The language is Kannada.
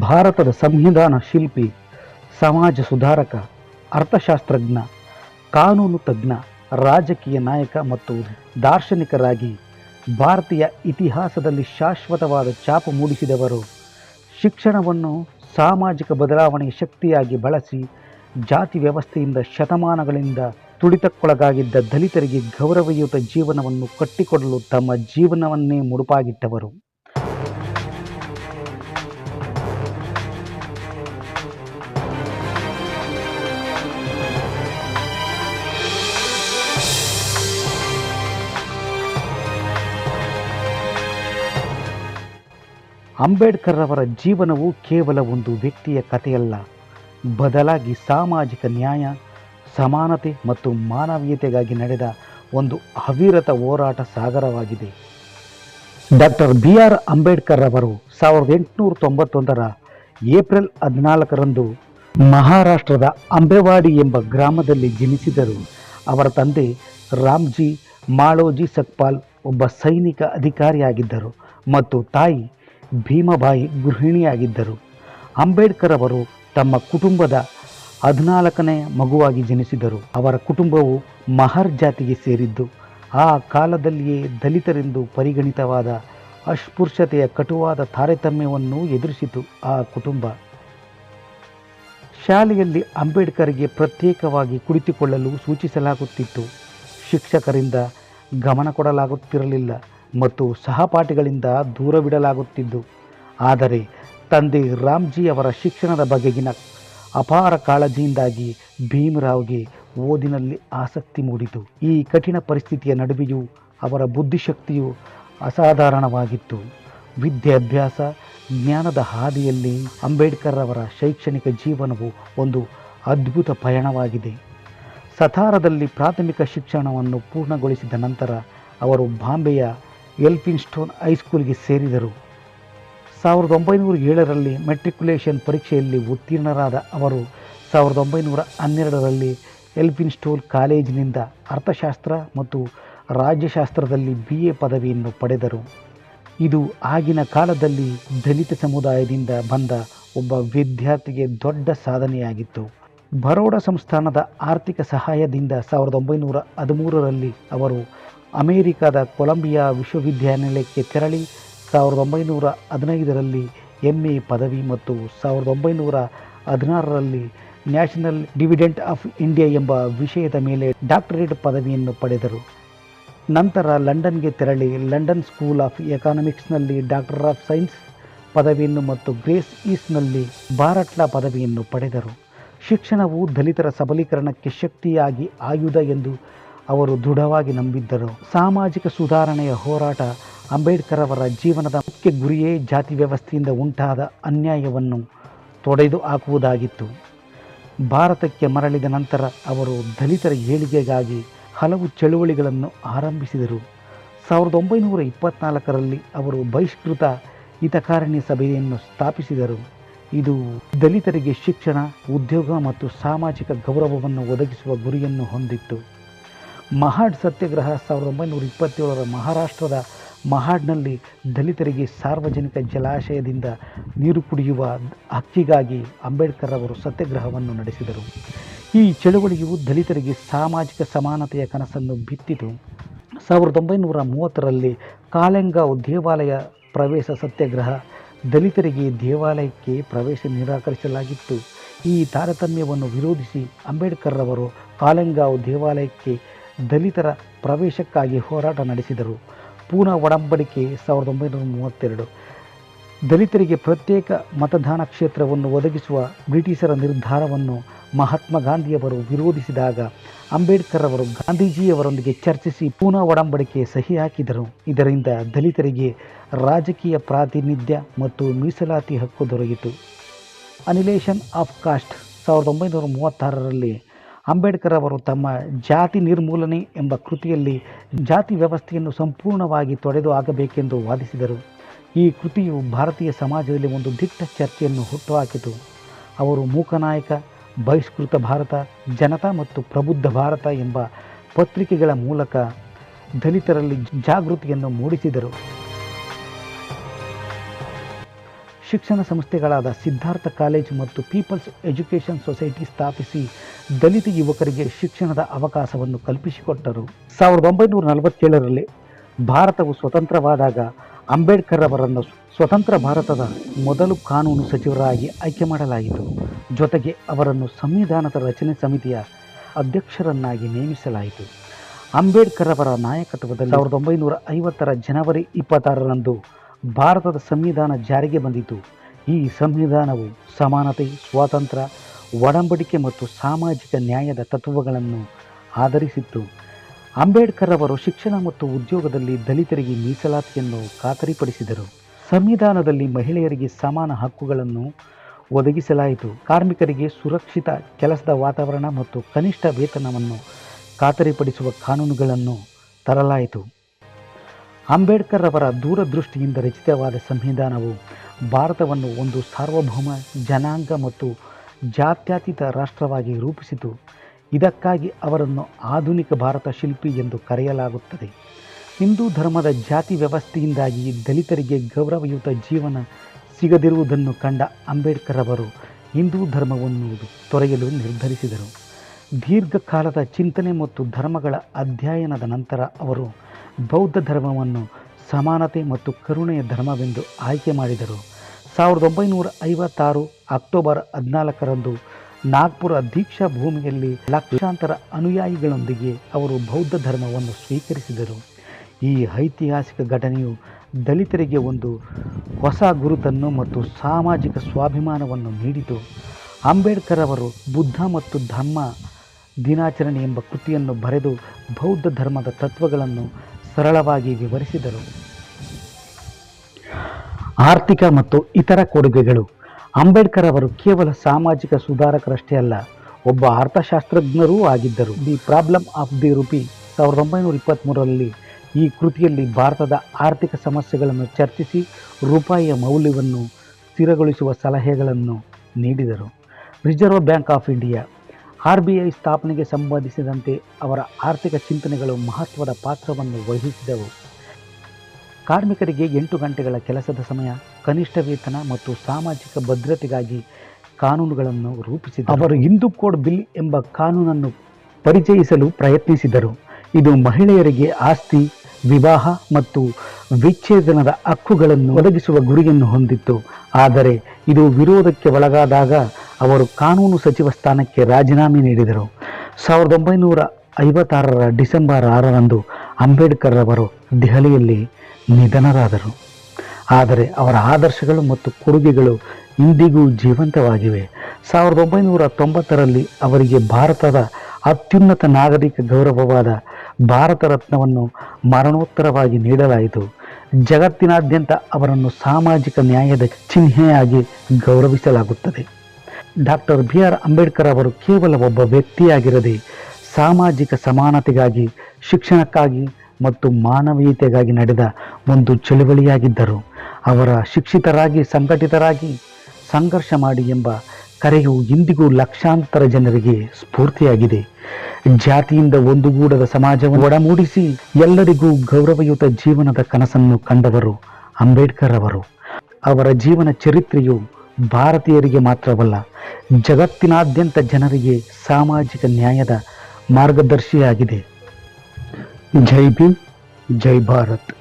ಭಾರತದ ಸಂವಿಧಾನ ಶಿಲ್ಪಿ, ಸಮಾಜ ಸುಧಾರಕ, ಅರ್ಥಶಾಸ್ತ್ರಜ್ಞ, ಕಾನೂನು ತಜ್ಞ, ರಾಜಕೀಯ ನಾಯಕ ಮತ್ತು ದಾರ್ಶನಿಕರಾಗಿ ಭಾರತೀಯ ಇತಿಹಾಸದಲ್ಲಿ ಶಾಶ್ವತವಾದ ಛಾಪು ಮೂಡಿಸಿದವರು. ಶಿಕ್ಷಣವನ್ನು ಸಾಮಾಜಿಕ ಬದಲಾವಣೆಯ ಶಕ್ತಿಯಾಗಿ ಬಳಸಿ ಜಾತಿ ವ್ಯವಸ್ಥೆಯಿಂದ ಶತಮಾನಗಳಿಂದ ತುಳಿತಕ್ಕೊಳಗಾಗಿದ್ದ ದಲಿತರಿಗೆ ಗೌರವಯುತ ಜೀವನವನ್ನು ಕಟ್ಟಿಕೊಡಲು ತಮ್ಮ ಜೀವನವನ್ನೇ ಮುಡುಪಾಗಿಟ್ಟವರು. ಅಂಬೇಡ್ಕರ್ ಅವರ ಜೀವನವು ಕೇವಲ ಒಂದು ವ್ಯಕ್ತಿಯ ಕಥೆಯಲ್ಲ. ಬದಲಾಗಿ ಸಾಮಾಜಿಕ ನ್ಯಾಯ, ಸಮಾನತೆ ಮತ್ತು ಮಾನವೀಯತೆಗಾಗಿ ನಡೆದ ಒಂದು ಅವಿರತ ಹೋರಾಟ ಸಾಗರವಾಗಿದೆ. ಡಾಕ್ಟರ್ ಬಿ ಆರ್ ಅಂಬೇಡ್ಕರ್ ಅವರು ಸಾವಿರದ ಎಂಟುನೂರ ತೊಂಬತ್ತೊಂದರ ಏಪ್ರಿಲ್ ಹದಿನಾಲ್ಕರಂದು ಮಹಾರಾಷ್ಟ್ರದ ಅಂಬೆವಾಡಿ ಎಂಬ ಗ್ರಾಮದಲ್ಲಿ ಜನಿಸಿದರು. ಅವರ ತಂದೆ ರಾಮ್ಜಿ ಮಾಳೋಜಿ ಸಕ್ಪಾಲ್ ಒಬ್ಬ ಸೈನಿಕ ಅಧಿಕಾರಿಯಾಗಿದ್ದರು ಮತ್ತು ತಾಯಿ ಭೀಮಬಾಯಿ ಗೃಹಿಣಿಯಾಗಿದ್ದರು. ಅಂಬೇಡ್ಕರ್ ಅವರು ತಮ್ಮ ಕುಟುಂಬದ ಹದಿನಾಲ್ಕನೇ ಮಗುವಾಗಿ ಜನಿಸಿದರು. ಅವರ ಕುಟುಂಬವು ಮಹರ್ ಜಾತಿಗೆ ಸೇರಿದ್ದು, ಆ ಕಾಲದಲ್ಲಿಯೇ ದಲಿತರೆಂದು ಪರಿಗಣಿತವಾದ ಅಸ್ಪೃಶ್ಯತೆಯ ಕಟುವಾದ ತಾರತಮ್ಯವನ್ನು ಎದುರಿಸಿತು ಆ ಕುಟುಂಬ. ಶಾಲೆಯಲ್ಲಿ ಅಂಬೇಡ್ಕರ್ಗೆ ಪ್ರತ್ಯೇಕವಾಗಿ ಕುಳಿತುಕೊಳ್ಳಲು ಸೂಚಿಸಲಾಗುತ್ತಿತ್ತು. ಶಿಕ್ಷಕರಿಂದ ಗಮನ ಕೊಡಲಾಗುತ್ತಿರಲಿಲ್ಲ. ಮತ್ತು ಸಹಪಾಠಿಗಳಿಂದ ದೂರವಿಡಲಾಗುತ್ತಿದ್ದು. ಆದರೆ ತಂದೆ ರಾಮ್ಜಿ ಅವರ ಶಿಕ್ಷಣದ ಬಗೆಗಿನ ಅಪಾರ ಕಾಳಜಿಯಿಂದಾಗಿ ಭೀಮರಾವ್ಗೆ ಓದಿನಲ್ಲಿ ಆಸಕ್ತಿ ಮೂಡಿತು. ಈ ಕಠಿಣ ಪರಿಸ್ಥಿತಿಯ ನಡುವೆಯೂ ಅವರ ಬುದ್ಧಿಶಕ್ತಿಯು ಅಸಾಧಾರಣವಾಗಿತ್ತು. ವಿದ್ಯಾಭ್ಯಾಸ, ಜ್ಞಾನದ ಹಾದಿಯಲ್ಲಿ ಅಂಬೇಡ್ಕರ್ ಅವರ ಶೈಕ್ಷಣಿಕ ಜೀವನವು ಒಂದು ಅದ್ಭುತ ಪಯಣವಾಗಿದೆ. ಸತಾರದಲ್ಲಿ ಪ್ರಾಥಮಿಕ ಶಿಕ್ಷಣವನ್ನು ಪೂರ್ಣಗೊಳಿಸಿದ ನಂತರ ಅವರು ಬಾಂಬೆಯ ಎಲ್ಫಿನ್ಸ್ಟೋನ್ ಹೈಸ್ಕೂಲ್ಗೆ ಸೇರಿದರು. ಸಾವಿರದ ಒಂಬೈನೂರ ಏಳರಲ್ಲಿ ಮೆಟ್ರಿಕ್ಯುಲೇಷನ್ ಪರೀಕ್ಷೆಯಲ್ಲಿ ಉತ್ತೀರ್ಣರಾದ ಅವರು ಸಾವಿರದ ಒಂಬೈನೂರ ಹನ್ನೆರಡರಲ್ಲಿ ಎಲ್ಫಿನ್ಸ್ಟೋನ್ ಕಾಲೇಜಿನಿಂದ ಅರ್ಥಶಾಸ್ತ್ರ ಮತ್ತು ರಾಜ್ಯಶಾಸ್ತ್ರದಲ್ಲಿ ಬಿ ಎ ಪದವಿಯನ್ನು ಪಡೆದರು. ಇದು ಆಗಿನ ಕಾಲದಲ್ಲಿ ದಲಿತ ಸಮುದಾಯದಿಂದ ಬಂದ ಒಬ್ಬ ವಿದ್ಯಾರ್ಥಿಗೆ ದೊಡ್ಡ ಸಾಧನೆಯಾಗಿತ್ತು. ಬರೋಡ ಸಂಸ್ಥಾನದ ಆರ್ಥಿಕ ಸಹಾಯದಿಂದ ಸಾವಿರದ ಒಂಬೈನೂರ ಹದಿಮೂರರಲ್ಲಿ ಅವರು ಅಮೆರಿಕದ ಕೊಲಂಬಿಯಾ ವಿಶ್ವವಿದ್ಯಾನಿಲಯಕ್ಕೆ ತೆರಳಿ ಸಾವಿರದ ಒಂಬೈನೂರ ಹದಿನೈದರಲ್ಲಿ ಎಂ ಎ ಪದವಿ ಮತ್ತು ಸಾವಿರದ ಒಂಬೈನೂರ ಹದಿನಾರರಲ್ಲಿ ನ್ಯಾಷನಲ್ ಡಿವಿಡೆಂಟ್ ಆಫ್ ಇಂಡಿಯಾ ಎಂಬ ವಿಷಯದ ಮೇಲೆ ಡಾಕ್ಟರೇಟ್ ಪದವಿಯನ್ನು ಪಡೆದರು. ನಂತರ ಲಂಡನ್ಗೆ ತೆರಳಿ ಲಂಡನ್ ಸ್ಕೂಲ್ ಆಫ್ ಎಕಾನಮಿಕ್ಸ್ನಲ್ಲಿ ಡಾಕ್ಟರ್ ಆಫ್ ಸೈನ್ಸ್ ಪದವಿಯನ್ನು ಮತ್ತು ಗ್ರೇಸ್ ಈಸ್ಟ್ನಲ್ಲಿ ಬಾರಟ್ಲ ಪದವಿಯನ್ನು ಪಡೆದರು. ಶಿಕ್ಷಣವು ದಲಿತರ ಸಬಲೀಕರಣಕ್ಕೆ ಶಕ್ತಿಯಾಗಿ ಆಯುಧ ಎಂದು ಅವರು ದೃಢವಾಗಿ ನಂಬಿದ್ದರು. ಸಾಮಾಜಿಕ ಸುಧಾರಣೆಯ ಹೋರಾಟ ಅಂಬೇಡ್ಕರ್ ಅವರ ಜೀವನದ ಮುಖ್ಯ ಗುರಿಯೇ ಜಾತಿ ವ್ಯವಸ್ಥೆಯಿಂದ ಉಂಟಾದ ಅನ್ಯಾಯವನ್ನು ತೊಡೆದು ಹಾಕುವುದಾಗಿತ್ತು. ಭಾರತಕ್ಕೆ ಮರಳಿದ ನಂತರ ಅವರು ದಲಿತರ ಏಳಿಗೆಗಾಗಿ ಹಲವು ಚಳುವಳಿಗಳನ್ನು ಆರಂಭಿಸಿದರು. ಸಾವಿರದ ಒಂಬೈನೂರ ಇಪ್ಪತ್ನಾಲ್ಕರಲ್ಲಿ ಅವರು ಬಹಿಷ್ಕೃತ ಹಿತಕಾರಣಿ ಸಭೆಯನ್ನು ಸ್ಥಾಪಿಸಿದರು. ಇದು ದಲಿತರಿಗೆ ಶಿಕ್ಷಣ, ಉದ್ಯೋಗ ಮತ್ತು ಸಾಮಾಜಿಕ ಗೌರವವನ್ನು ಒದಗಿಸುವ ಗುರಿಯನ್ನು ಹೊಂದಿತ್ತು. ಮಹಾಡ್ ಸತ್ಯಾಗ್ರಹ ಸಾವಿರದ ಒಂಬೈನೂರ ಇಪ್ಪತ್ತೇಳರ ಮಹಾರಾಷ್ಟ್ರದ ಮಹಾಡ್ನಲ್ಲಿ ದಲಿತರಿಗೆ ಸಾರ್ವಜನಿಕ ಜಲಾಶಯದಿಂದ ನೀರು ಕುಡಿಯುವ ಹಕ್ಕಿಗಾಗಿ ಅಂಬೇಡ್ಕರ್ ಅವರು ಸತ್ಯಾಗ್ರಹವನ್ನು ನಡೆಸಿದರು. ಈ ಚಳುವಳಿಯು ದಲಿತರಿಗೆ ಸಾಮಾಜಿಕ ಸಮಾನತೆಯ ಕನಸನ್ನು ಬಿತ್ತಿತು. ಸಾವಿರದ ಒಂಬೈನೂರ ಮೂವತ್ತರಲ್ಲಿ ಕಾಲೆಂಗಾವ್ ದೇವಾಲಯ ಪ್ರವೇಶ ಸತ್ಯಾಗ್ರಹ ದಲಿತರಿಗೆ ದೇವಾಲಯಕ್ಕೆ ಪ್ರವೇಶ ನಿರಾಕರಿಸಲಾಗಿತ್ತು. ಈ ತಾರತಮ್ಯವನ್ನು ವಿರೋಧಿಸಿ ಅಂಬೇಡ್ಕರ್ ಅವರು ಕಾಲೆಂಗಾವ್ ದೇವಾಲಯಕ್ಕೆ ದಲಿತರ ಪ್ರವೇಶಕ್ಕಾಗಿ ಹೋರಾಟ ನಡೆಸಿದರು. ಪೂನಾ ಒಡಂಬಡಿಕೆ ಸಾವಿರದ ಒಂಬೈನೂರ ಮೂವತ್ತೆರಡು. ದಲಿತರಿಗೆ ಪ್ರತ್ಯೇಕ ಮತದಾನ ಕ್ಷೇತ್ರವನ್ನು ಒದಗಿಸುವ ಬ್ರಿಟಿಷರ ನಿರ್ಧಾರವನ್ನು ಮಹಾತ್ಮ ಗಾಂಧಿಯವರು ವಿರೋಧಿಸಿದಾಗ ಅಂಬೇಡ್ಕರ್ ಅವರು ಗಾಂಧೀಜಿಯವರೊಂದಿಗೆ ಚರ್ಚಿಸಿ ಪೂನಾ ಒಡಂಬಡಿಕೆ ಸಹಿ ಹಾಕಿದರು. ಇದರಿಂದ ದಲಿತರಿಗೆ ರಾಜಕೀಯ ಪ್ರಾತಿನಿಧ್ಯ ಮತ್ತು ಮೀಸಲಾತಿ ಹಕ್ಕು ದೊರೆಯಿತು. ಅನಿಲೇಷನ್ ಆಫ್ ಕಾಸ್ಟ್ ಸಾವಿರದ ಒಂಬೈನೂರ ಮೂವತ್ತಾರರಲ್ಲಿ ಅಂಬೇಡ್ಕರ್ ಅವರು ತಮ್ಮ ಜಾತಿ ನಿರ್ಮೂಲನೆ ಎಂಬ ಕೃತಿಯಲ್ಲಿ ಜಾತಿ ವ್ಯವಸ್ಥೆಯನ್ನು ಸಂಪೂರ್ಣವಾಗಿ ತೊಡೆದು ಆಗಬೇಕೆಂದು ವಾದಿಸಿದರು. ಈ ಕೃತಿಯು ಭಾರತೀಯ ಸಮಾಜದಲ್ಲಿ ಒಂದು ದಿಟ್ಟ ಚರ್ಚೆಯನ್ನು ಹುಟ್ಟುಹಾಕಿತು. ಅವರು ಮೂಕನಾಯಕ, ಬಹಿಷ್ಕೃತ ಭಾರತ, ಜನತಾ ಮತ್ತು ಪ್ರಬುದ್ಧ ಭಾರತ ಎಂಬ ಪತ್ರಿಕೆಗಳ ಮೂಲಕ ದಲಿತರಲ್ಲಿ ಜಾಗೃತಿಯನ್ನು ಮೂಡಿಸಿದರು. ಶಿಕ್ಷಣ ಸಂಸ್ಥೆಗಳಾದ ಸಿದ್ಧಾರ್ಥ ಕಾಲೇಜ್ ಮತ್ತು ಪೀಪಲ್ಸ್ ಎಜುಕೇಷನ್ ಸೊಸೈಟಿ ಸ್ಥಾಪಿಸಿ ದಲಿತ ಯುವಕರಿಗೆ ಶಿಕ್ಷಣದ ಅವಕಾಶವನ್ನು ಕಲ್ಪಿಸಿಕೊಟ್ಟರು. ಸಾವಿರದ ಒಂಬೈನೂರ ನಲವತ್ತೇಳರಲ್ಲಿ ಭಾರತವು ಸ್ವತಂತ್ರವಾದಾಗ ಅಂಬೇಡ್ಕರ್ ಅವರನ್ನು ಸ್ವತಂತ್ರ ಭಾರತದ ಮೊದಲು ಕಾನೂನು ಸಚಿವರಾಗಿ ಆಯ್ಕೆ ಮಾಡಲಾಯಿತು. ಜೊತೆಗೆ ಅವರನ್ನು ಸಂವಿಧಾನದ ರಚನೆ ಸಮಿತಿಯ ಅಧ್ಯಕ್ಷರನ್ನಾಗಿ ನೇಮಿಸಲಾಯಿತು. ಅಂಬೇಡ್ಕರ್ ಅವರ ನಾಯಕತ್ವದಲ್ಲಿ ಸಾವಿರದ ಒಂಬೈನೂರ ಐವತ್ತರ ಜನವರಿ ಇಪ್ಪತ್ತಾರರಂದು ಭಾರತದ ಸಂವಿಧಾನ ಜಾರಿಗೆ ಬಂದಿತು. ಈ ಸಂವಿಧಾನವು ಸಮಾನತೆ, ಸ್ವಾತಂತ್ರ್ಯ, ಒಡಂಬಡಿಕೆ ಮತ್ತು ಸಾಮಾಜಿಕ ನ್ಯಾಯದ ತತ್ವಗಳನ್ನು ಆಧರಿಸಿತ್ತು. ಅಂಬೇಡ್ಕರ್ ಅವರು ಶಿಕ್ಷಣ ಮತ್ತು ಉದ್ಯೋಗದಲ್ಲಿ ದಲಿತರಿಗೆ ಮೀಸಲಾತಿಯನ್ನು ಖಾತರಿಪಡಿಸಿದರು. ಸಂವಿಧಾನದಲ್ಲಿ ಮಹಿಳೆಯರಿಗೆ ಸಮಾನ ಹಕ್ಕುಗಳನ್ನು ಒದಗಿಸಲಾಯಿತು. ಕಾರ್ಮಿಕರಿಗೆ ಸುರಕ್ಷಿತ ಕೆಲಸದ ವಾತಾವರಣ ಮತ್ತು ಕನಿಷ್ಠ ವೇತನವನ್ನು ಖಾತರಿಪಡಿಸುವ ಕಾನೂನುಗಳನ್ನು ತರಲಾಯಿತು. ಅಂಬೇಡ್ಕರ್ ಅವರ ದೂರದೃಷ್ಟಿಯಿಂದ ರಚಿತವಾದ ಸಂವಿಧಾನವು ಭಾರತವನ್ನು ಒಂದು ಸಾರ್ವಭೌಮ ಜನಾಂಗ ಮತ್ತು ಜಾತ್ಯತೀತ ರಾಷ್ಟ್ರವಾಗಿ ರೂಪಿಸಿತು. ಇದಕ್ಕಾಗಿ ಅವರನ್ನು ಆಧುನಿಕ ಭಾರತ ಶಿಲ್ಪಿ ಎಂದು ಕರೆಯಲಾಗುತ್ತದೆ. ಹಿಂದೂ ಧರ್ಮದ ಜಾತಿ ವ್ಯವಸ್ಥೆಯಿಂದಾಗಿ ದಲಿತರಿಗೆ ಗೌರವಯುತ ಜೀವನ ಸಿಗದಿರುವುದನ್ನು ಕಂಡ ಅಂಬೇಡ್ಕರ್ ಅವರು ಹಿಂದೂ ಧರ್ಮವನ್ನು ತೊರೆಯಲು ನಿರ್ಧರಿಸಿದರು. ದೀರ್ಘಕಾಲದ ಚಿಂತನೆ ಮತ್ತು ಧರ್ಮಗಳ ಅಧ್ಯಯನದ ನಂತರ ಅವರು ಬೌದ್ಧ ಧರ್ಮವನ್ನು ಸಮಾನತೆ ಮತ್ತು ಕರುಣೆಯ ಧರ್ಮವೆಂದು ಆಯ್ಕೆ ಮಾಡಿದರು. ಸಾವಿರದ ಒಂಬೈನೂರ ಐವತ್ತಾರು ಅಕ್ಟೋಬರ್ ಹದಿನಾಲ್ಕರಂದು ನಾಗ್ಪುರ ದೀಕ್ಷಾ ಭೂಮಿಯಲ್ಲಿ ಲಕ್ಷಾಂತರ ಅನುಯಾಯಿಗಳೊಂದಿಗೆ ಅವರು ಬೌದ್ಧ ಧರ್ಮವನ್ನು ಸ್ವೀಕರಿಸಿದರು. ಈ ಐತಿಹಾಸಿಕ ಘಟನೆಯು ದಲಿತರಿಗೆ ಒಂದು ಹೊಸ ಗುರುತನ್ನು ಮತ್ತು ಸಾಮಾಜಿಕ ಸ್ವಾಭಿಮಾನವನ್ನು ನೀಡಿತು. ಅಂಬೇಡ್ಕರ್ ಅವರು ಬುದ್ಧ ಮತ್ತು ಧರ್ಮ ದಿನಾಚರಣೆ ಎಂಬ ಕೃತಿಯನ್ನು ಬರೆದು ಬೌದ್ಧ ಧರ್ಮದ ತತ್ವಗಳನ್ನು ಸರಳವಾಗಿ ವಿವರಿಸಿದರು. ಆರ್ಥಿಕ ಮತ್ತು ಇತರ ಕೊಡುಗೆಗಳು. ಅಂಬೇಡ್ಕರ್ ಅವರು ಕೇವಲ ಸಾಮಾಜಿಕ ಸುಧಾರಕರಷ್ಟೇ ಅಲ್ಲ, ಒಬ್ಬ ಅರ್ಥಶಾಸ್ತ್ರಜ್ಞರೂ ಆಗಿದ್ದರು. The problem of the rupee ಸಾವಿರದ ಒಂಬೈನೂರ ಇಪ್ಪತ್ತ್ಮೂರರಲ್ಲಿ ಈ ಕೃತಿಯಲ್ಲಿ ಭಾರತದ ಆರ್ಥಿಕ ಸಮಸ್ಯೆಗಳನ್ನು ಚರ್ಚಿಸಿ ರೂಪಾಯಿಯ ಮೌಲ್ಯವನ್ನು ಸ್ಥಿರಗೊಳಿಸುವ ಸಲಹೆಗಳನ್ನು ನೀಡಿದರು. Reserve Bank of India R B I ಸ್ಥಾಪನೆಗೆ ಸಂಬಂಧಿಸಿದಂತೆ ಅವರ ಆರ್ಥಿಕ ಚಿಂತನೆಗಳು ಮಹತ್ವದ ಪಾತ್ರವನ್ನು ವಹಿಸಿದವು. ಕಾರ್ಮಿಕರಿಗೆ ಎಂಟು ಗಂಟೆಗಳ ಕೆಲಸದ ಸಮಯ, ಕನಿಷ್ಠ ವೇತನ ಮತ್ತು ಸಾಮಾಜಿಕ ಭದ್ರತೆಗಾಗಿ ಕಾನೂನುಗಳನ್ನು ರೂಪಿಸಿದರು. ಅವರು ಹಿಂದೂ ಕೋಡ್ ಬಿಲ್ ಎಂಬ ಕಾನೂನನ್ನು ಪರಿಚಯಿಸಲು ಪ್ರಯತ್ನಿಸಿದರು. ಇದು ಮಹಿಳೆಯರಿಗೆ ಆಸ್ತಿ, ವಿವಾಹ ಮತ್ತು ವಿಚ್ಛೇದನದ ಹಕ್ಕುಗಳನ್ನು ಒದಗಿಸುವ ಗುರಿಯನ್ನು ಹೊಂದಿತ್ತು. ಆದರೆ ಇದು ವಿರೋಧಕ್ಕೆ ಒಳಗಾದಾಗ ಅವರು ಕಾನೂನು ಸಚಿವ ಸ್ಥಾನಕ್ಕೆ ರಾಜೀನಾಮೆ ನೀಡಿದರು. ಸಾವಿರದ ಒಂಬೈನೂರ ಐವತ್ತಾರರ ಡಿಸೆಂಬರ್ ಆರರಂದು ಅಂಬೇಡ್ಕರ್ ಅವರು ದೆಹಲಿಯಲ್ಲಿ ನಿಧನರಾದರು. ಆದರೆ ಅವರ ಆದರ್ಶಗಳು ಮತ್ತು ಕೊಡುಗೆಗಳು ಇಂದಿಗೂ ಜೀವಂತವಾಗಿವೆ. ಸಾವಿರದ ಒಂಬೈನೂರ ತೊಂಬತ್ತರಲ್ಲಿ ಅವರಿಗೆ ಭಾರತದ ಅತ್ಯುನ್ನತ ನಾಗರಿಕ ಗೌರವವಾದ ಭಾರತ ರತ್ನವನ್ನು ಮರಣೋತ್ತರವಾಗಿ ನೀಡಲಾಯಿತು. ಜಗತ್ತಿನಾದ್ಯಂತ ಅವರನ್ನು ಸಾಮಾಜಿಕ ನ್ಯಾಯದ ಚಿಹ್ನೆಯಾಗಿ ಗೌರವಿಸಲಾಗುತ್ತದೆ. ಡಾಕ್ಟರ್ ಬಿ ಆರ್ ಅಂಬೇಡ್ಕರ್ ಅವರು ಕೇವಲ ಒಬ್ಬ ವ್ಯಕ್ತಿಯಾಗಿರದೆ ಸಾಮಾಜಿಕ ಸಮಾನತೆಗಾಗಿ, ಶಿಕ್ಷಣಕ್ಕಾಗಿ ಮತ್ತು ಮಾನವೀಯತೆಗಾಗಿ ನಡೆದ ಒಂದು ಚಳುವಳಿಯಾಗಿದ್ದರು. ಅವರ ಶಿಕ್ಷಿತರಾಗಿ, ಸಂಘಟಿತರಾಗಿ ಸಂಘರ್ಷ ಮಾಡಿ ಎಂಬ ಕರೆಯು ಇಂದಿಗೂ ಲಕ್ಷಾಂತರ ಜನರಿಗೆ ಸ್ಫೂರ್ತಿಯಾಗಿದೆ. ಜಾತಿಯಿಂದ ಒಂದುಗೂಡದ ಸಮಾಜವನ್ನು ಒಡಮೂಡಿಸಿ ಎಲ್ಲರಿಗೂ ಗೌರವಯುತ ಜೀವನದ ಕನಸನ್ನು ಕಂಡವರು ಅಂಬೇಡ್ಕರ್ ಅವರು. ಅವರ ಜೀವನ ಚರಿತ್ರೆಯು ಭಾರತೀಯರಿಗೆ ಮಾತ್ರವಲ್ಲ ಜಗತ್ತಿನಾದ್ಯಂತ ಜನರಿಗೆ ಸಾಮಾಜಿಕ ನ್ಯಾಯದ ಮಾರ್ಗದರ್ಶಿಯಾಗಿದೆ. ಜೈ ಭೀಮ್ ಜೈ ಭಾರತ್.